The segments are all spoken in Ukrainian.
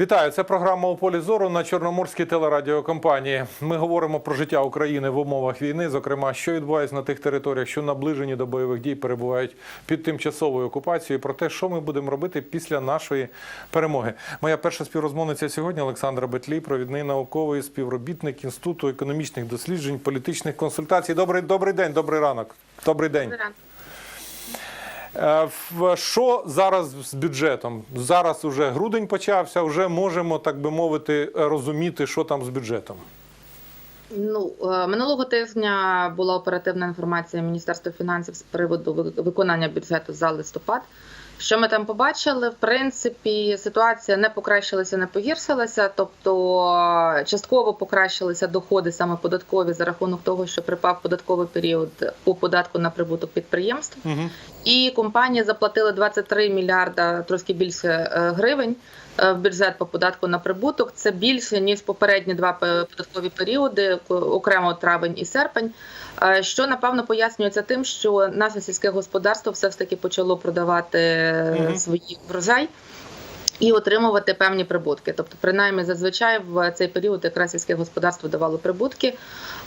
Вітаю, це програма у полі зору на Чорноморській телерадіокомпанії. Ми говоримо про життя України в умовах війни, зокрема, що відбувається на тих територіях, що наближені до бойових дій, перебувають під тимчасовою окупацією. Про те, що ми будемо робити після нашої перемоги. Моя перша співрозмовниця сьогодні Олександра Бетлій, провідний науковий співробітник інституту економічних досліджень, політичних консультацій. Добрий добрий день, добрий ранок. Добрий день. Е, в- Що зараз з бюджетом? Зараз уже грудень почався, вже можемо, так би мовити, розуміти, що там з бюджетом. Ну е, минулого тижня була оперативна інформація Міністерства фінансів з приводу ви- виконання бюджету за листопад. Що ми там побачили? В принципі, ситуація не покращилася, не погіршилася. Тобто е, частково покращилися доходи саме податкові за рахунок того, що припав податковий період по податку на прибуток підприємств. Угу. І компанії заплатили 23 мільярда, трошки більше е, гривень е, в бюджет по податку на прибуток. Це більше ніж попередні два податкові періоди, окремо травень і серпень. Е, Що напевно пояснюється тим, що наше сільське господарство все ж таки почало продавати Мгм. свої врожай. І отримувати певні прибутки. Тобто, принаймні, зазвичай в цей період якраз сільське господарство давало прибутки,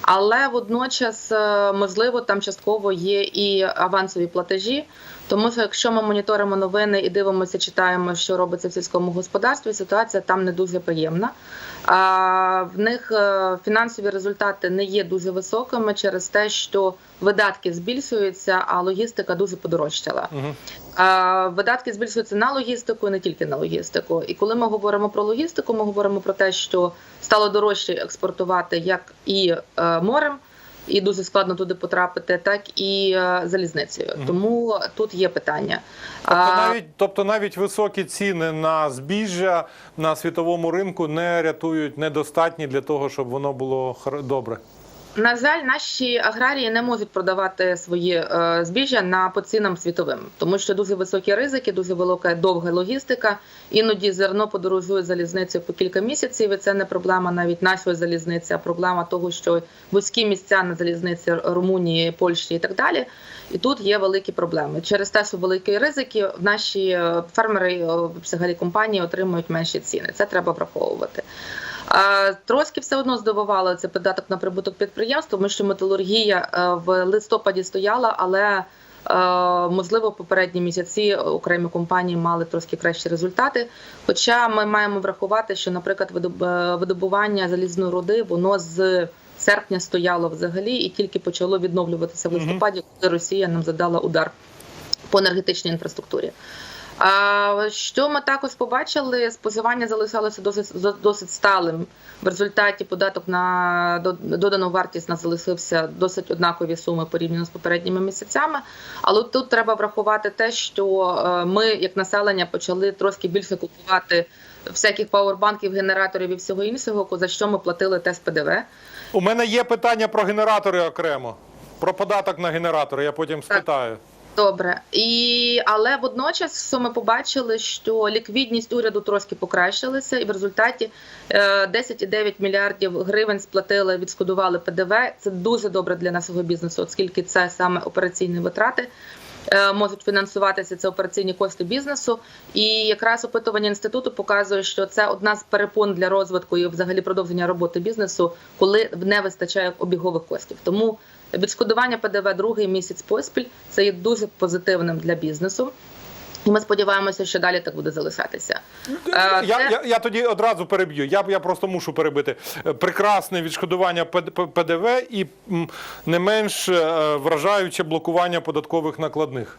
але водночас, е, можливо, там частково є і авансові платежі. Тому що якщо ми моніторимо новини і дивимося, читаємо, що робиться в сільському господарстві, ситуація там не дуже приємна. А в них е, фінансові результати не є дуже високими через те, що видатки збільшуються, а логістика дуже подорожчала. Угу. Видатки збільшуються на логістику, і не тільки на логістику. І коли ми говоримо про логістику, ми говоримо про те, що стало дорожче експортувати як і е, морем, і дуже складно туди потрапити, так і е, залізницею. Мгм. Тому тут є питання. Тобто, А, навіть, тобто навіть високі ціни на збіжжя на світовому ринку не рятують недостатні для того, щоб воно було добре. На жаль, наші аграрії не можуть продавати свої е, збіжжя на по цінам світовим, тому що дуже високі ризики, дуже велика довга логістика. Іноді зерно подорожує залізницею по кілька місяців. і Це не проблема навіть нашої залізниці, а проблема того, що вузькі місця на залізниці Румунії, Польщі і так далі. І тут є великі проблеми. Через те, що великі ризики, наші е, фермери, е, взагалі компанії отримують менші ціни. Це треба враховувати. Трошки все одно здивувало це податок на прибуток підприємств, тому що металургія е, в листопаді стояла, але е, можливо попередні місяці окремі компанії мали трошки кращі результати. Хоча ми маємо врахувати, що, наприклад, е, видобування залізної руди воно з серпня стояло взагалі і тільки почало відновлюватися в листопаді, коли Росія нам задала удар по енергетичній інфраструктурі. Що ми також побачили, споживання залишалося досить досить сталим. В результаті податок на додану вартість нас залишився досить однакові суми порівняно з попередніми місяцями. Але тут треба врахувати те, що е, ми, як населення, почали трошки більше купувати всяких пауербанків, генераторів і всього іншого, за що ми платили теж ПДВ. У мене є питання про генератори окремо. Про податок на генератори, я потім спитаю. Добре, і але водночас, ми побачили, що ліквідність уряду трошки покращилася, і в результаті е, 10,9 мільярдів гривень сплатили, відшкодували ПДВ. Це дуже добре для нашого бізнесу, оскільки це саме операційні витрати. е, Можуть фінансуватися це операційні кошти бізнесу, і якраз опитування інституту показує, що це одна з перепон для розвитку і взагалі продовження роботи бізнесу, коли не вистачає обігових коштів. Тому відшкодування ПДВ другий місяць поспіль це є дуже позитивним для бізнесу. І ми сподіваємося, що далі так буде залишатися. Е, Я, це- я, я тоді одразу переб'ю. Я, я просто мушу перебити. Е, Прекрасне відшкодування ПДВ і не менш е, вражаюче блокування податкових накладних.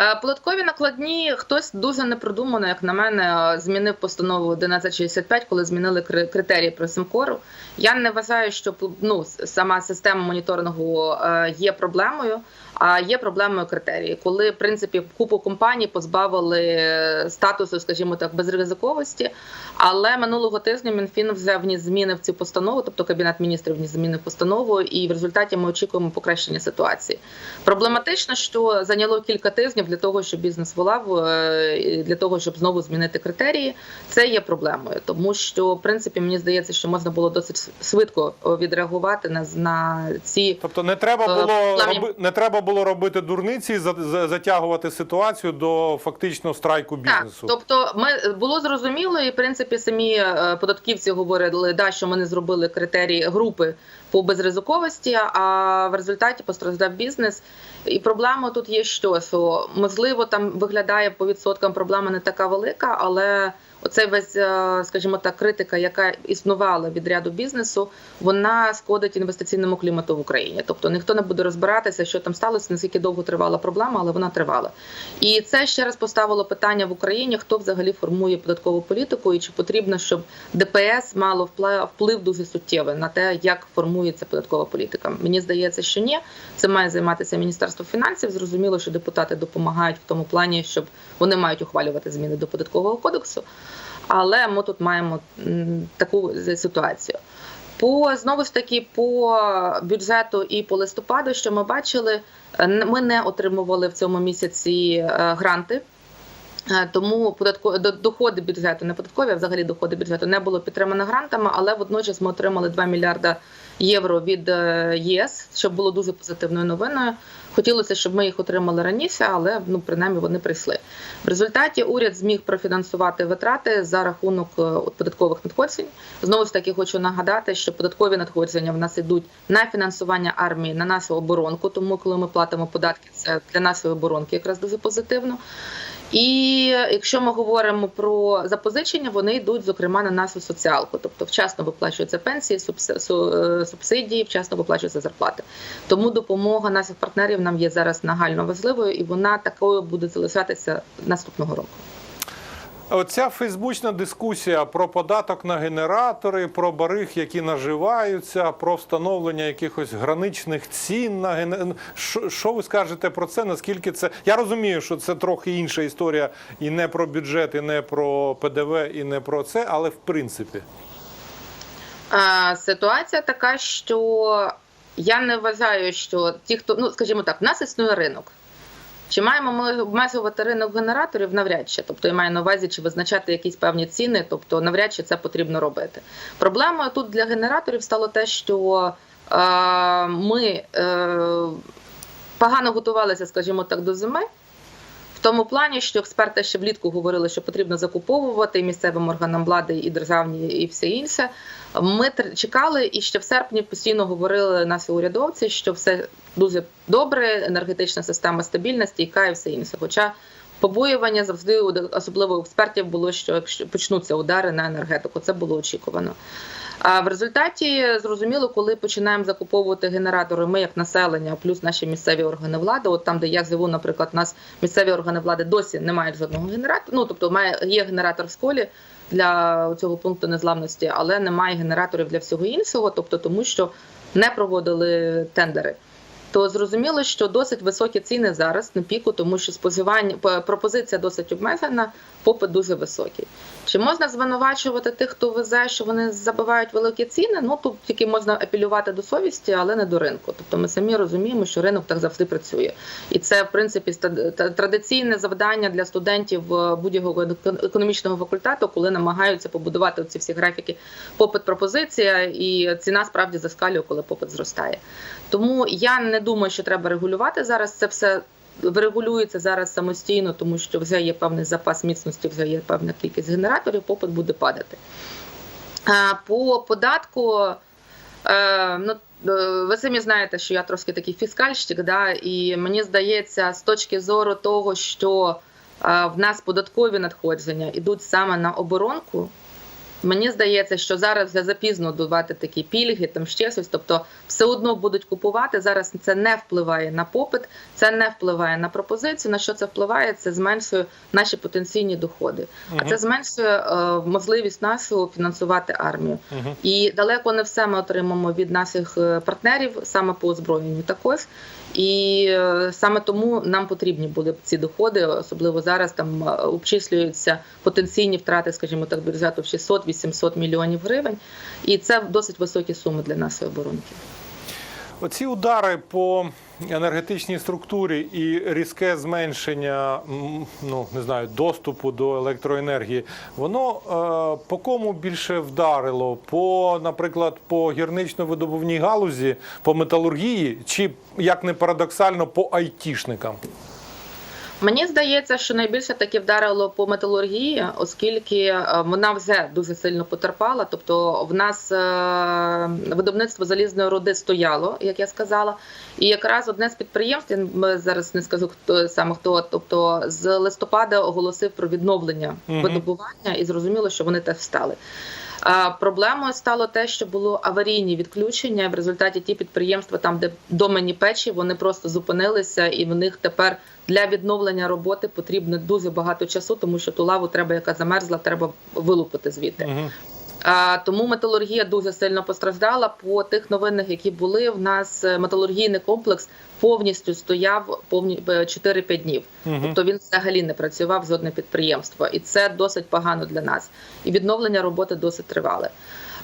Е, Податкові накладні хтось дуже непродумано, як на мене, е, змінив постанову 1165, коли змінили кри- критерії про Симкору. Я не вважаю, що ну, сама система моніторингу е, є проблемою, а є проблемою критерії, коли в принципі купу компаній позбавили статусу, скажімо так, безризиковості. Але минулого тижня Мінфін вже вніс зміни в цю постанову, тобто Кабінет міністрів вніс зміни в постанову, і в результаті ми очікуємо покращення ситуації. Проблематично, що зайняло кілька тижнів для того, щоб бізнес волав, е, для того, щоб знову змінити критерії. Це є проблемою, тому що в принципі мені здається, що можна було досить швидко відреагувати на, на ці Тобто не треба Е, було не треба було було робити дурниці і за- за- затягувати ситуацію до фактично страйку бізнесу. Так, тобто, ми було зрозуміло, і в принципі самі е, податківці говорили, да, що ми не зробили критерії групи по безризиковості, а в результаті постраждав бізнес. І проблема тут є що, що можливо там виглядає по відсоткам проблема не така велика, але оцей весь, е, скажімо так, критика, яка існувала від ряду бізнесу, вона шкодить інвестиційному клімату в Україні. Тобто ніхто не буде розбиратися, що там сталося, наскільки довго тривала проблема, але вона тривала. І це ще раз поставило питання в Україні: хто взагалі формує податкову політику, і чи потрібно, щоб ДПС мало вплив дуже суттєвий на те, як формується податкова політика. Мені здається, що ні. Це має займатися міністерство фінансів. Зрозуміло, що депутати допомагають в тому плані, щоб вони мають ухвалювати зміни до податкового кодексу. Але ми тут маємо таку ситуацію. По знову ж таки по бюджету і по листопаду, що ми бачили, ми не отримували в цьому місяці е, гранти. Е, Тому податко до- доходи бюджету, не податкові, а взагалі доходи бюджету не було підтримано грантами, але водночас ми отримали 2 мільярда євро від е, ЄС, що було дуже позитивною новиною. Хотілося, щоб ми їх отримали раніше, але ну принаймні вони прийшли. В результаті уряд зміг профінансувати витрати за рахунок е, податкових надходжень. Знову ж таки, хочу нагадати, що податкові надходження в нас йдуть на фінансування армії, на нашу оборонку. Тому, коли ми платимо податки, це для нашої оборонки якраз дуже позитивно. І якщо ми говоримо про запозичення, вони йдуть зокрема на нашу соціалку, тобто вчасно виплачуються пенсії, е, субсидії, вчасно виплачуються зарплати. Тому допомога наших партнерів нам є зараз нагально важливою, і вона такою буде залишатися наступного року. Оця фейсбучна дискусія про податок на генератори, про бариг, які наживаються, про встановлення якихось граничних цін на ген... Що, ви скажете про це? Наскільки це я розумію, що це трохи інша історія, і не про бюджет, і не про ПДВ, і не про це, але в принципі. Ситуація така, що я не вважаю, що ті, хто ну скажімо так, в нас існує ринок. Чи маємо ми обмежувати ринок генераторів? Навряд чи. Тобто я маю на увазі, чи визначати якісь певні ціни, тобто навряд чи це потрібно робити. Проблемою тут для генераторів стало те, що е, ми е, погано готувалися, скажімо так, до зими. В тому плані, що експерти ще влітку говорили, що потрібно закуповувати і місцевим органам влади, і державні, і все інше. Ми чекали і ще в серпні постійно говорили наші урядовці, що все дуже добре, енергетична система стабільна, стійка і все інше. Хоча побоювання завжди особливо у експертів було, що якщо почнуться удари на енергетику, це було очікувано. А в результаті зрозуміло, коли починаємо закуповувати генератори, ми як населення, плюс наші місцеві органи влади, от там, де я живу, наприклад, у нас місцеві органи влади досі не мають жодного генератора. Ну тобто, має є генератор в школі для цього пункту незламності, але немає генераторів для всього іншого, тобто тому, що не проводили тендери. То зрозуміло, що досить високі ціни зараз на піку, тому що споживання пропозиція досить обмежена, попит дуже високий. Чи можна звинувачувати тих, хто везе, що вони забивають великі ціни? Ну тут тільки можна апелювати до совісті, але не до ринку. Тобто ми самі розуміємо, що ринок так завжди працює, і це в принципі традиційне завдання для студентів е, будь-якого еко- економічного факультету, коли намагаються побудувати ці всі графіки попит пропозиція, і ціна справді заскалює, коли попит зростає. Тому я не думаю, що треба регулювати зараз це все. Врегулюється зараз самостійно, тому що вже є певний запас міцності, вже є певна кількість генераторів, попит буде падати. По податку, е, ну, е, ви самі знаєте, що я трошки такий фіскальщик, да, і мені здається, з точки зору того, що е, в нас податкові надходження йдуть саме на оборонку. Мені здається, що зараз вже запізно давати такі пільги, там ще щось. Тобто, все одно будуть купувати. Зараз це не впливає на попит, це не впливає на пропозицію. На що це впливає? Це зменшує наші потенційні доходи, а це зменшує е, можливість нашу фінансувати армію. Угу. І далеко не все ми отримаємо від наших е, партнерів саме по озброєнню також. І е, саме тому нам потрібні були ці доходи, особливо зараз там е, обчислюються потенційні втрати, скажімо так, бюджету в 600-800 мільйонів гривень. І це досить високі суми для нашої оборонки. Оці удари по енергетичній структурі і різке зменшення ну, не знаю, доступу до електроенергії, воно е, по кому більше вдарило? По, наприклад, по гірнично-видобувній галузі, по металургії, чи як не парадоксально, по айтішникам? Мені здається, що найбільше таки вдарило по металургії, оскільки е, вона вже дуже сильно потерпала. Тобто, в нас е, видобництво залізної руди стояло, як я сказала. І якраз одне з підприємств, я ми зараз не скажу хто саме хто, тобто з листопада оголосив про відновлення видобування, і зрозуміло, що вони теж встали. Проблемою стало те, що було аварійні відключення. В результаті ті підприємства, там де домені печі, вони просто зупинилися, і в них тепер для відновлення роботи потрібно дуже багато часу, тому що ту лаву треба, яка замерзла, треба вилупити звідти. Угу. Тому металургія дуже сильно постраждала. По тих новинах, які були, в нас е, металургійний комплекс повністю стояв повні 4-5 днів. Угу. Тобто він взагалі не працював жодне підприємство, і це досить погано для нас. І відновлення роботи досить тривале.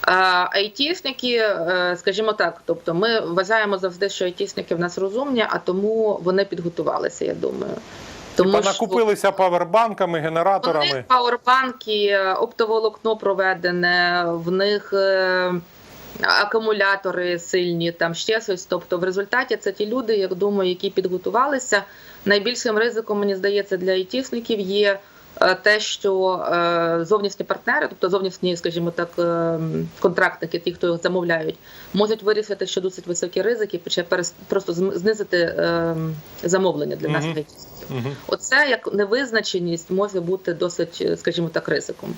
А, Айтішники, е, скажімо так, тобто ми вважаємо завжди, що айтішники в нас розумні, а тому вони підготувалися. Я думаю. Тому Типа накупилися павербанками, генераторами. них пауербанки, оптоволокно проведене, в них е, акумулятори сильні, там ще щось. Тобто, в результаті це ті люди, я думаю, які підготувалися. Найбільшим ризиком, мені здається, для ітісників є е, те, що е, зовнішні партнери, тобто зовнішні, скажімо так, е, контрактники, ті, хто їх замовляють, можуть вирішити, що досить високі ризики, просто знизити е, замовлення для нас. Угу. Оце як невизначеність може бути досить, скажімо так, ризиком.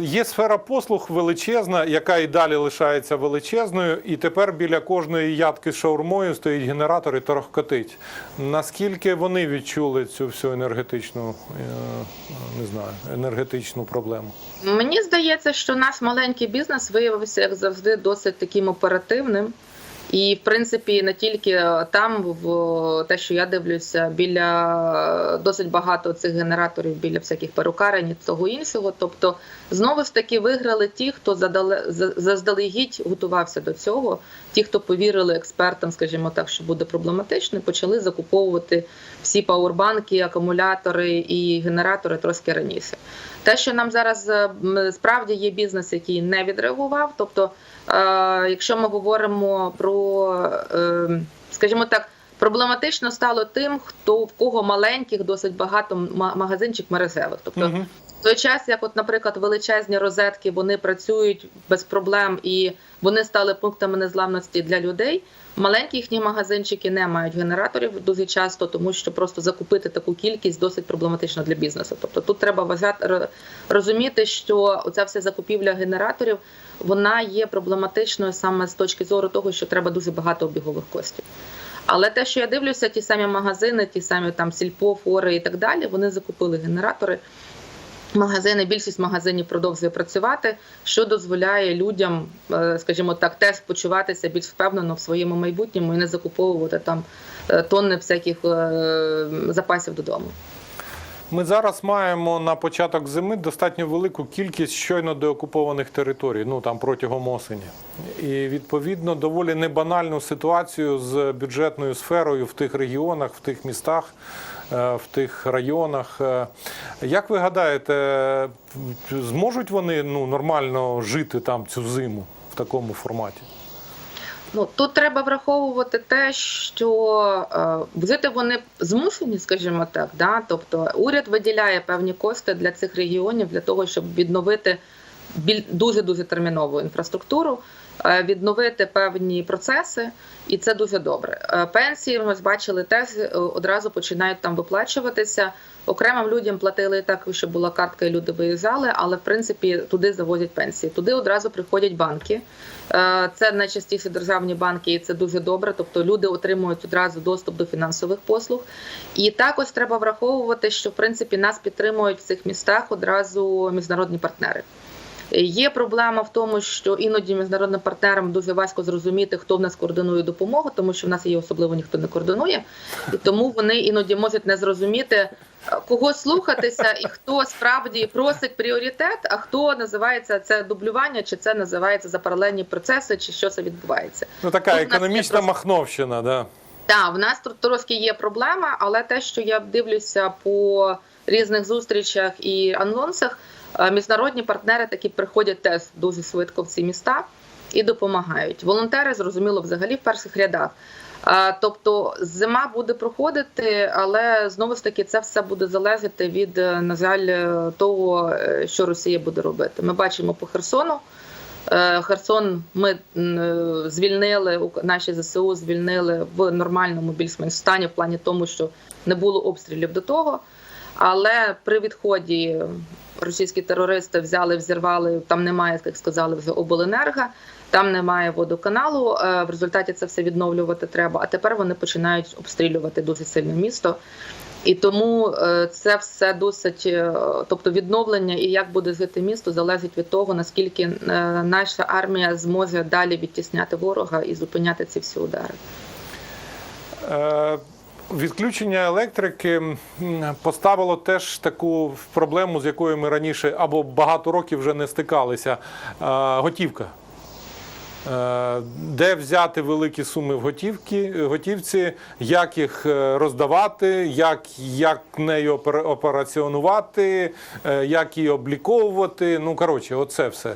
Є сфера послуг величезна, яка і далі лишається величезною, і тепер біля кожної ядки з шаурмою стоїть генератор і торохкотить. Наскільки вони відчули цю всю енергетичну, е, не знаю, енергетичну проблему? Мені здається, що наш маленький бізнес виявився, як завжди, досить таким оперативним. І, в принципі, не тільки там, в те, що я дивлюся, біля досить багато цих генераторів, біля всяких перукарень і того іншого. Тобто, знову ж таки, виграли ті, хто задале- за- заздалегідь готувався до цього. Ті, хто повірили експертам, скажімо так, що буде проблематично, почали закуповувати всі пауербанки, акумулятори і генератори трошки раніше. Те, що нам зараз е, справді є бізнес, який не відреагував. Тобто, е, якщо ми говоримо про, е, скажімо так, проблематично стало тим, хто в кого маленьких досить багато магазинчик мережевих. Тобто, той час, як, от, наприклад, величезні розетки вони працюють без проблем і вони стали пунктами незламності для людей. Маленькі їхні магазинчики не мають генераторів дуже часто, тому що просто закупити таку кількість досить проблематично для бізнесу. Тобто тут треба розуміти, що оця вся закупівля генераторів вона є проблематичною саме з точки зору того, що треба дуже багато обігових коштів. Але те, що я дивлюся, ті самі магазини, ті самі там сільпо, фори і так далі, вони закупили генератори. Магазини, більшість магазинів продовжує працювати, що дозволяє людям, е, скажімо так, теж почуватися більш впевнено в своєму майбутньому і не закуповувати там е, тонни всяких е, запасів додому. Ми зараз маємо на початок зими достатньо велику кількість щойно деокупованих територій, ну там протягом осені. І відповідно доволі небанальну ситуацію з бюджетною сферою в тих регіонах, в тих містах, в тих районах. Е, Як ви гадаєте, зможуть вони ну, нормально жити там цю зиму в такому форматі? Ну тут треба враховувати те, що е, жити вони змушені, скажімо так. Да? Тобто уряд виділяє певні кошти для цих регіонів для того, щоб відновити біль дуже дуже термінову інфраструктуру, е, відновити певні процеси, і це дуже добре. Е, Пенсії ми бачили теж е, одразу починають там виплачуватися. Окремим людям платили так, щоб була картка, і люди виїжджали, але в принципі туди завозять пенсії. Туди одразу приходять банки. Е, Це найчастіше державні банки, і це дуже добре. Тобто люди отримують одразу доступ до фінансових послуг. І також треба враховувати, що в принципі нас підтримують в цих містах одразу міжнародні партнери. Є проблема в тому, що іноді міжнародним партнерам дуже важко зрозуміти, хто в нас координує допомогу, тому що в нас її особливо ніхто не координує, і тому вони іноді можуть не зрозуміти, кого слухатися, і хто справді просить пріоритет, а хто називається це дублювання, чи це називається за паралельні процеси, чи що це відбувається. Ну така Тут економічна просто- махновщина, да. Так, в нас тут трошки є проблема, але те, що я дивлюся по різних зустрічах і анонсах, міжнародні партнери такі приходять теж дуже швидко в ці міста і допомагають. Волонтери, зрозуміло, взагалі в перших рядах. Е, Тобто зима буде проходити, але знову ж таки це все буде залежати від, е, на жаль, е, того, е, що Росія буде робити. Ми бачимо по Херсону. Е, Херсон ми е, звільнили, наші ЗСУ звільнили в нормальному більш-менш стані, в плані тому, що не було обстрілів до того. Але при відході російські терористи взяли, взірвали, там немає, як сказали, вже обленерго, там немає водоканалу. е, В результаті це все відновлювати треба. А тепер вони починають обстрілювати дуже сильно місто. І тому е, це все досить, е, тобто відновлення і як буде жити місто, залежить від того, наскільки наша армія зможе далі відтісняти ворога і зупиняти ці всі удари. Відключення електрики поставило теж таку проблему, з якою ми раніше або багато років вже не стикалися. Е, Готівка. Е, Де взяти великі суми в готівки, готівці, як їх е, роздавати, як, як нею опера- операціонувати, як її обліковувати. Ну, коротше, оце все.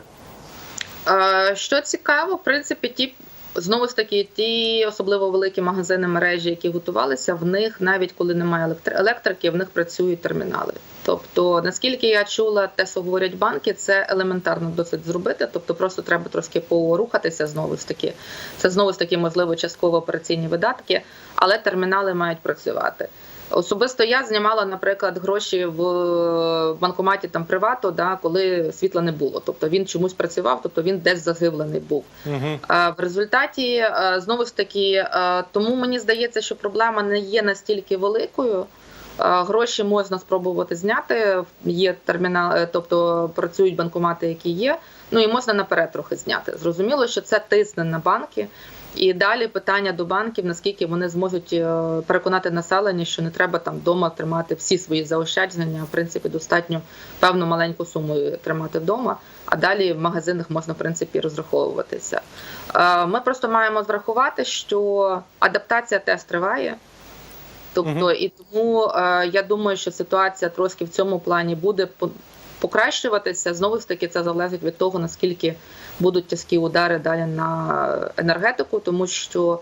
Що цікаво, в принципі, ті знову ж таки, ті особливо великі магазини мережі, які готувалися, в них навіть коли немає електри- електрики, в них працюють термінали. Тобто, наскільки я чула, те, що говорять банки, це елементарно досить зробити. Тобто, просто треба трошки порухатися знову ж таки. Це знову ж таки можливо частково операційні видатки, але термінали мають працювати. Особисто я знімала, наприклад, гроші в банкоматі там привату, да, коли світла не було. Тобто він чомусь працював, тобто він десь загиблений був. Угу. А В результаті е, знову ж таки, е, тому мені здається, що проблема не є настільки великою. Е, Гроші можна спробувати зняти. Є термінал, е, тобто працюють банкомати, які є. Ну і можна наперед трохи зняти. Зрозуміло, що це тисне на банки. І далі питання до банків, наскільки вони зможуть е, переконати населення, що не треба там вдома тримати всі свої заощадження. В принципі, достатньо певну маленьку суму тримати вдома, а далі в магазинах можна в принципі розраховуватися. Е, Ми просто маємо зрахувати, що адаптація теж триває. Тобто, і тому е, я думаю, що ситуація трошки в цьому плані буде покращуватися. Знову ж таки, це залежить від того, наскільки будуть тяжкі удари далі на енергетику, тому що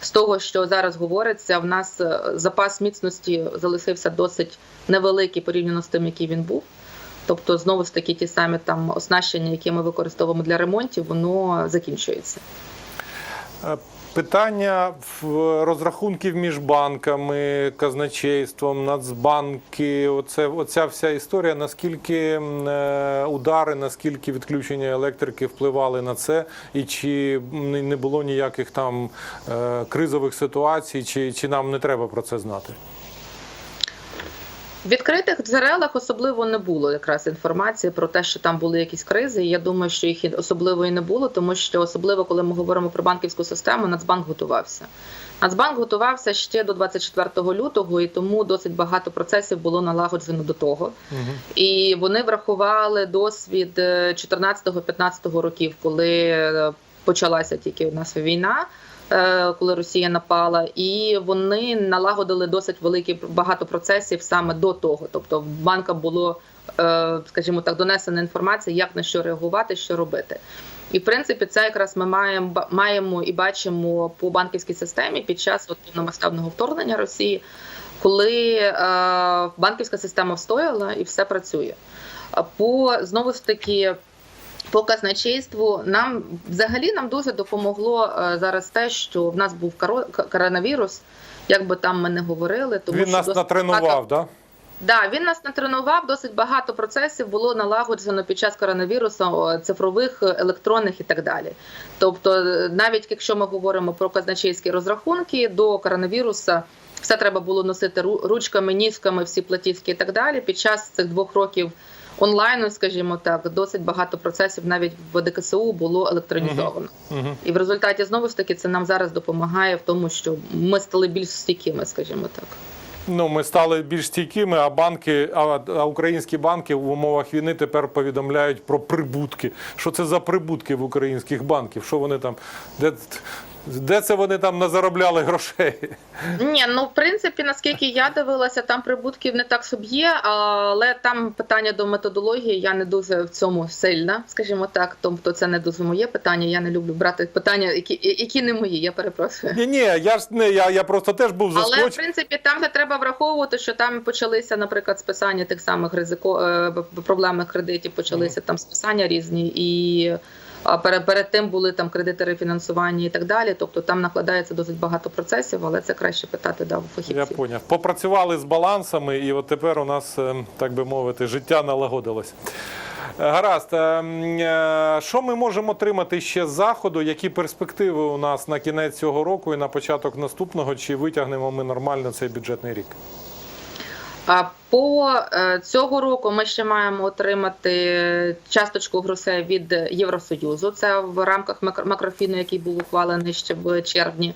з того, що зараз говориться, в нас е, запас міцності залишився досить невеликий порівняно з тим, який він був. Тобто, знову ж таки, ті самі там оснащення, які ми використовуємо для ремонтів, воно закінчується. Питання в- розрахунків між банками, казначейством, Нацбанки. Оце, оця вся історія. Наскільки е, удари, наскільки відключення електрики впливали на це, і чи не не було ніяких там е, кризових ситуацій, чи, чи нам не треба про це знати? В відкритих джерелах особливо не було якраз інформації про те, що там були якісь кризи. І я думаю, що їх особливо і не було, тому що особливо, коли ми говоримо про банківську систему, Нацбанк готувався. Нацбанк готувався ще до 24 лютого, і тому досить багато процесів було налагоджено до того. Угу. І вони врахували досвід е, 14-15 років, коли е, почалася тільки у нас війна. Е, Коли Росія напала, і вони налагодили досить великі багато процесів саме до того. Тобто, в банка було, е, скажімо так, донесена інформація, як на що реагувати, що робити. І в принципі, це якраз ми маємо маємо і бачимо по банківській системі під час повномасштабного вторгнення Росії, коли е, банківська система встояла і все працює. По знову ж таки. По казначейству нам взагалі нам дуже допомогло е, зараз те, що в нас був коро- коронавірус, як би там ми не говорили, тому Він нас натренував, багато- да? Да, він нас натренував. Досить багато процесів було налагоджено під час коронавірусу, цифрових, е, електронних і так далі. Тобто, е, навіть якщо ми говоримо про казначейські розрахунки до коронавіруса, все треба було носити ручками, ніжками, всі платіжки і так далі. Під час цих двох років онлайну, скажімо так, досить багато процесів навіть в ДКСУ було електронізовано. Угу. І в результаті знову ж таки це нам зараз допомагає в тому, що ми стали більш стійкими, скажімо так. Ну, ми стали більш стійкими, а банки, а, а українські банки в умовах війни тепер повідомляють про прибутки. Що це за прибутки в українських банків? Що вони там, де, де це вони там назаробляли грошей? Ні, ну в принципі, наскільки я дивилася, там прибутків не так собі є, але там питання до методології. Я не дуже в цьому сильна, скажімо так. Тобто це не дуже моє питання. Я не люблю брати питання, які, які не мої. Я перепрошую. Ні, ні, я ж не я, я просто теж був Але в принципі там же треба враховувати, що там почалися, наприклад, списання тих самих ризико е, проблемних кредитів, почалися там списання різні і. А перед, перед тим були там кредити рефінансування і так далі. Тобто там накладається досить багато процесів, але це краще питати да, у Я поняв. Попрацювали з балансами, і от тепер у нас, е, так би мовити, життя налагодилось. Е, Гаразд, Е, м, е, що ми можемо отримати ще з заходу? Які перспективи у нас на кінець цього року і на початок наступного? Чи витягнемо ми нормально цей бюджетний рік? По е, цього року ми ще маємо отримати часточку грошей від Євросоюзу. Це в рамках макрофіну, який був ухвалений ще в червні.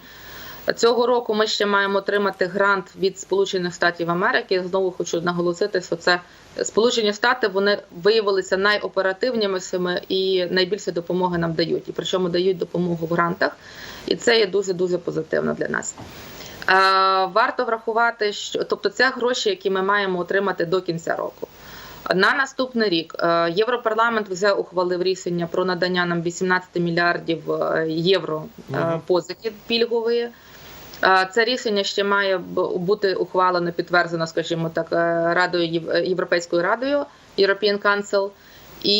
Цього року ми ще маємо отримати грант від Сполучених Штатів Америки. Знову хочу наголосити, що це Сполучені Штати вони виявилися найоперативнішими і найбільше допомоги нам дають. І причому дають допомогу в грантах, і це є дуже дуже позитивно для нас. Е, Варто врахувати, що тобто це гроші, які ми маємо отримати до кінця року. На наступний рік е, Європарламент вже ухвалив рішення про надання нам 18 мільярдів е, євро позики пільгової. Це рішення ще має бути ухвалено, підтверджено, скажімо так, радою Європейською радою European Council. І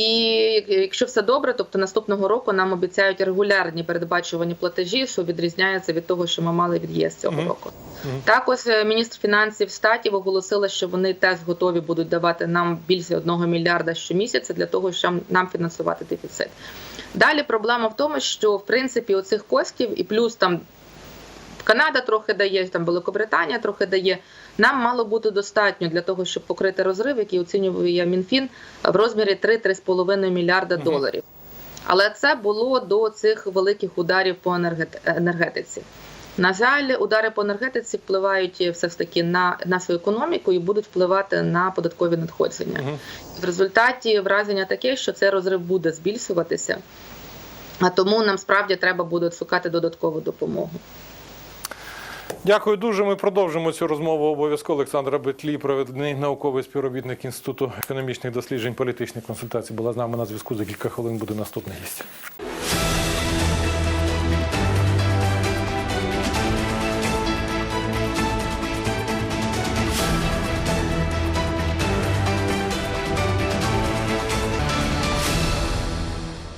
якщо все добре, тобто наступного року нам обіцяють регулярні передбачувані платежі, що відрізняється від того, що ми мали від ЄС цього року. Також е, міністр фінансів штатів оголосила, що вони теж готові будуть давати нам більше одного мільярда щомісяця для того, щоб нам фінансувати дефіцит. Далі проблема в тому, що в принципі оцих коштів і плюс там Канада трохи дає, там Великобританія трохи дає. Нам мало бути достатньо для того, щоб покрити розрив, який оцінює Мінфін в розмірі 3-3,5 мільярда доларів. Але це було до цих великих ударів по енергетиці. На жаль, удари по енергетиці впливають все ж таки на нашу економіку і будуть впливати на податкові надходження. В результаті враження таке, що цей розрив буде збільшуватися, а тому нам справді треба буде шукати додаткову допомогу. Дякую дуже. Ми продовжимо цю розмову обов'язково. Олександра Бетлі, провідний науковий співробітник Інституту економічних досліджень політичних консультацій, була з нами на зв'язку. За кілька хвилин буде наступний гість.